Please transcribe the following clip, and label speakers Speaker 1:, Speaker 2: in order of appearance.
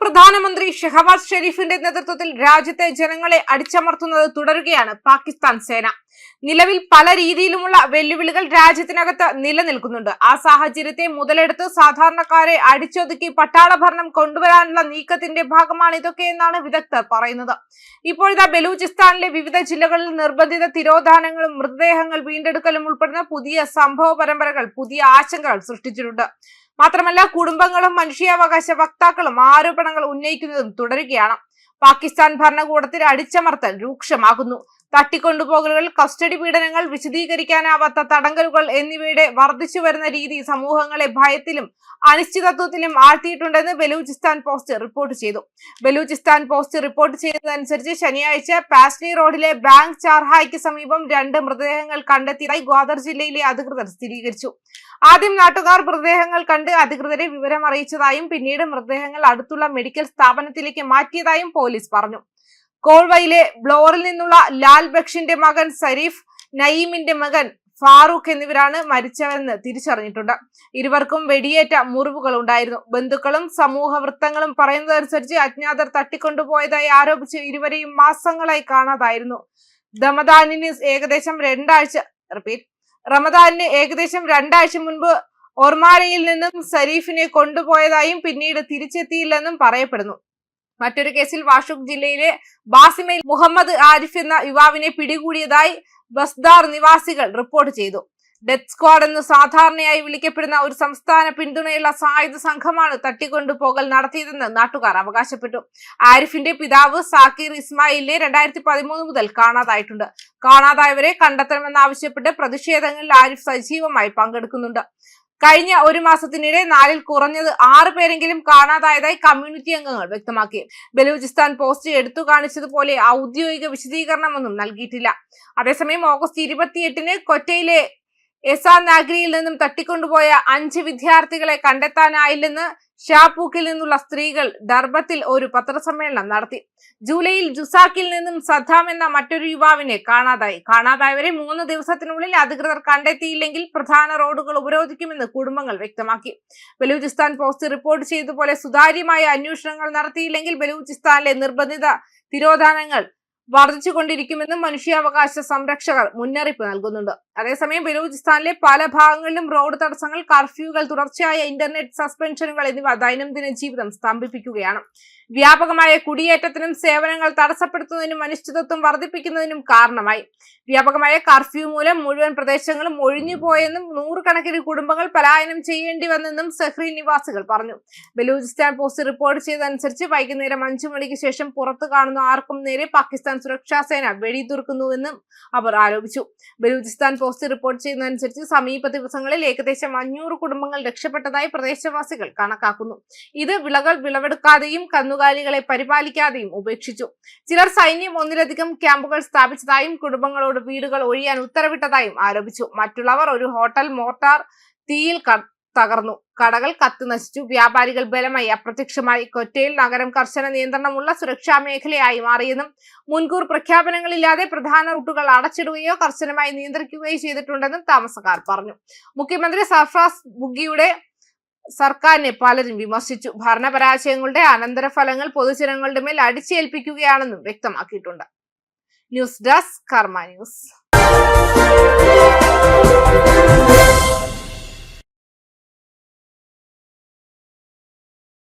Speaker 1: പ്രധാനമന്ത്രി ഷെഹബാസ് ഷെരീഫിന്റെ നേതൃത്വത്തിൽ രാജ്യത്തെ ജനങ്ങളെ അടിച്ചമർത്തുന്നത് തുടരുകയാണ് പാകിസ്ഥാൻ സേന. നിലവിൽ പല രീതിയിലുമുള്ള വെല്ലുവിളികൾ രാജ്യത്തിനകത്ത് നിലനിൽക്കുന്നുണ്ട്. ആ സാഹചര്യത്തെ മുതലെടുത്ത് സാധാരണക്കാരെ അടിച്ചൊതുക്കി പട്ടാള ഭരണം കൊണ്ടുവരാനുള്ള നീക്കത്തിന്റെ ഭാഗമാണ് ഇതൊക്കെ എന്നാണ് വിദഗ്ധർ പറയുന്നത്. ഇപ്പോഴത്തെ ബലൂചിസ്ഥാനിലെ വിവിധ ജില്ലകളിൽ നിർബന്ധിത തിരോധാനങ്ങളും മൃതദേഹങ്ങൾ വീണ്ടെടുക്കലും ഉൾപ്പെടുന്ന പുതിയ സംഭവ പരമ്പരകൾ പുതിയ ആശങ്കകൾ സൃഷ്ടിച്ചിട്ടുണ്ട്. മാത്രമല്ല കുടുംബങ്ങളും മനുഷ്യാവകാശ വക്താക്കളും ആരോപണങ്ങൾ ഉന്നയിക്കുന്നതും തുടരുകയാണ്. പാകിസ്ഥാൻ ഭരണകൂടത്തിൽ അടിച്ചമർത്തൽ രൂക്ഷമാകുന്നു. തട്ടിക്കൊണ്ടുപോകലുകൾ കസ്റ്റഡി പീഡനങ്ങൾ വിശദീകരിക്കാനാവാത്ത തടങ്കലുകൾ എന്നിവയുടെ വർദ്ധിച്ചു വരുന്ന രീതി സമൂഹങ്ങളെ ഭയത്തിലും അനിശ്ചിതത്വത്തിലും ആഴ്ത്തിയിട്ടുണ്ടെന്ന് ബലൂചിസ്ഥാൻ പോസ്റ്റ് റിപ്പോർട്ട് ചെയ്തു. ബലൂചിസ്ഥാൻ പോസ്റ്റ് റിപ്പോർട്ട് ചെയ്തതനുസരിച്ച് ശനിയാഴ്ച പാസ്ലി റോഡിലെ ബാങ്ക് ചാർഹായ്ക്ക് സമീപം രണ്ട് മൃതദേഹങ്ങൾ കണ്ടെത്തിയതായി ഗ്വാദർ ജില്ലയിലെ അധികൃതർ സ്ഥിരീകരിച്ചു. ആദ്യം നാട്ടുകാർ മൃതദേഹങ്ങൾ കണ്ട് അധികൃതരെ വിവരം അറിയിച്ചതായും പിന്നീട് മൃതദേഹങ്ങൾ അടുത്തുള്ള മെഡിക്കൽ സ്ഥാപനത്തിലേക്ക് മാറ്റിയതായും പോലീസ് പറഞ്ഞു. കോൾവയിലെ ബ്ലോറിൽ നിന്നുള്ള ലാൽ ബക്ഷിന്റെ മകൻ സരീഫ് നയീമിന്റെ മകൻ ഫാറൂഖ് എന്നിവരാണ് മരിച്ചവരെന്ന് തിരിച്ചറിഞ്ഞിട്ടുണ്ട്. ഇരുവർക്കും വെടിയേറ്റ മുറിവുകൾ ഉണ്ടായിരുന്നു. ബന്ധുക്കളും സമൂഹ വൃത്തങ്ങളും പറയുന്നതനുസരിച്ച് അജ്ഞാതർ തട്ടിക്കൊണ്ടുപോയതായി ആരോപിച്ച് ഇരുവരെയും മാസങ്ങളായി കാണാതായിരുന്നു. ദമദാനിന് ഏകദേശം രണ്ടാഴ്ച റിപ്പീറ്റ് റമദാനിന് ഏകദേശം രണ്ടാഴ്ച മുൻപ് ഒർമാരയിൽ നിന്നും സരീഫിനെ കൊണ്ടുപോയതായും പിന്നീട് തിരിച്ചെത്തിയില്ലെന്നും പറയപ്പെടുന്നു. മറ്റൊരു കേസിൽ വാഷുക് ജില്ലയിലെ ബാസിമയിൽ മുഹമ്മദ് ആരിഫ് എന്ന യുവാവിനെ പിടികൂടിയതായി ബസ്ദാർ നിവാസികൾ റിപ്പോർട്ട് ചെയ്തു. ഡെത്ത് സ്ക്വാഡ് എന്ന് സാധാരണയായി വിളിക്കപ്പെടുന്ന ഒരു സംസ്ഥാന പിന്തുണയുള്ള സായുധ സംഘമാണ് തട്ടിക്കൊണ്ടുപോകൽ നടത്തിയതെന്ന് നാട്ടുകാർ അവകാശപ്പെട്ടു. ആരിഫിന്റെ പിതാവ് സാക്കിർ ഇസ്മായിലിനെ രണ്ടായിരത്തി പതിമൂന്ന് മുതൽ കാണാതായിട്ടുണ്ട്. കാണാതായവരെ കണ്ടെത്തണമെന്നാവശ്യപ്പെട്ട് പ്രതിഷേധങ്ങളിൽ ആരിഫ് സജീവമായി പങ്കെടുക്കുന്നുണ്ട്. കഴിഞ്ഞ ഒരു മാസത്തിനിടെ നാലിൽ കുറഞ്ഞത് ആറ് പേരെങ്കിലും കാണാതായതായി കമ്മ്യൂണിറ്റി അംഗങ്ങൾ വ്യക്തമാക്കി. ബലൂചിസ്ഥാൻ പോസ്റ്റ് എടുത്തു കാണിച്ചതുപോലെ ഔദ്യോഗിക വിശദീകരണമൊന്നും നൽകിയിട്ടില്ല. അതേസമയം ഓഗസ്റ്റ് ഇരുപത്തിയെട്ടിന് കൊറ്റയിലെ എസാ നാഗ്രിയിൽ നിന്നും തട്ടിക്കൊണ്ടുപോയ അഞ്ച് വിദ്യാർത്ഥികളെ കണ്ടെത്താനായില്ലെന്ന് ഷാപൂക്കിൽ നിന്നുള്ള സ്ത്രീകൾ ദർബത്തിൽ ഒരു പത്രസമ്മേളനം നടത്തി. ജൂലൈയിൽ ജുസാക്കിൽ നിന്നും സദ്ദാം എന്ന മറ്റൊരു യുവാവിനെ കാണാതായി. കാണാതായവരെ മൂന്ന് ദിവസത്തിനുള്ളിൽ അധികൃതർ കണ്ടെത്തിയില്ലെങ്കിൽ പ്രധാന റോഡുകൾ ഉപരോധിക്കുമെന്ന് കുടുംബങ്ങൾ വ്യക്തമാക്കി. ബലൂചിസ്ഥാൻ പോസ്റ്റ് റിപ്പോർട്ട് ചെയ്തതുപോലെ സുതാര്യമായ അന്വേഷണങ്ങൾ നടത്തിയില്ലെങ്കിൽ ബലൂചിസ്ഥാനിലെ നിർബന്ധിത തിരോധാനങ്ങൾ വർദ്ധിച്ചുകൊണ്ടിരിക്കുമെന്നും മനുഷ്യാവകാശ സംരക്ഷകർ മുന്നറിയിപ്പ് നൽകുന്നുണ്ട്. അതേസമയം ബലൂചിസ്ഥാനിലെ പല ഭാഗങ്ങളിലും റോഡ് തടസ്സങ്ങൾ കർഫ്യൂകൾ തുടർച്ചയായ ഇന്റർനെറ്റ് സസ്പെൻഷനുകൾ എന്നിവ ദൈനംദിന ജീവിതം സ്തംഭിപ്പിക്കുകയാണ്. വ്യാപകമായ കുടിയേറ്റത്തിനും സേവനങ്ങൾ തടസ്സപ്പെടുത്തുന്നതിനും അനിശ്ചിതത്വം വർദ്ധിപ്പിക്കുന്നതിനും കാരണമായി. വ്യാപകമായ കർഫ്യൂ മൂലം മുഴുവൻ പ്രദേശങ്ങളും ഒഴിഞ്ഞുപോയെന്നും നൂറുകണക്കിന് കുടുംബങ്ങൾ പലായനം ചെയ്യേണ്ടി വന്നെന്നും സെഹ്രി നിവാസികൾ പറഞ്ഞു. ബലൂചിസ്ഥാൻ പോസ്റ്റ് റിപ്പോർട്ട് ചെയ്തതനുസരിച്ച് വൈകുന്നേരം അഞ്ചു മണിക്ക് ശേഷം പുറത്തു കാണുന്ന ആർക്കും നേരെ പാകിസ്ഥാൻ സുരക്ഷാ സേന വെടിതുറക്കുന്നുവെന്നും അവർ ആരോപിച്ചു. ബലൂചിസ്ഥാൻ പോസ്റ്റ് റിപ്പോർട്ട് ചെയ്യുന്നതനുസരിച്ച് സമീപ ദിവസങ്ങളിൽ ഏകദേശം അഞ്ഞൂറ് കുടുംബങ്ങൾ രക്ഷപ്പെട്ടതായി പ്രദേശവാസികൾ കണക്കാക്കുന്നു. ഇത് വിളകൾ വിളവെടുക്കാതെയും കന്നുകാലികളെ പരിപാലിക്കാതെയും ഉപേക്ഷിച്ചു. ചിലർ സൈന്യം ഒന്നിലധികം ക്യാമ്പുകൾ സ്ഥാപിച്ചതായും കുടുംബങ്ങളോട് വീടുകൾ ഒഴിയാൻ ഉത്തരവിട്ടതായും ആരോപിച്ചു. മറ്റുള്ളവർ ഒരു ഹോട്ടൽ മോർട്ടാർ തീയിൽ തകർന്നു. കടകൾ കത്തി നശിച്ചു. വ്യാപാരികൾ ബലമായി. അപ്രത്യക്ഷമായി. കൊറ്റയിൽ നഗരം കർശന നിയന്ത്രണമുള്ള സുരക്ഷാ മേഖലയായി മാറിയെന്നും മുൻകൂർ പ്രഖ്യാപനങ്ങളില്ലാതെ പ്രധാന റൂട്ടുകൾ അടച്ചിടുകയോ കർശനമായി നിയന്ത്രിക്കുകയോ ചെയ്തിട്ടുണ്ടെന്നും താമസക്കാർ പറഞ്ഞു. മുഖ്യമന്ത്രി സർഫ്രാസ് ബുഗിയുടെ സർക്കാരിനെ പലരും വിമർശിച്ചു. ഭരണപരാജയങ്ങളുടെ അനന്തരഫലങ്ങൾ പൊതുജനങ്ങളുടെ മേൽ അടിച്ചേൽപ്പിക്കുകയാണെന്നും വ്യക്തമാക്കിയിട്ടുണ്ട്. News desk Karma news.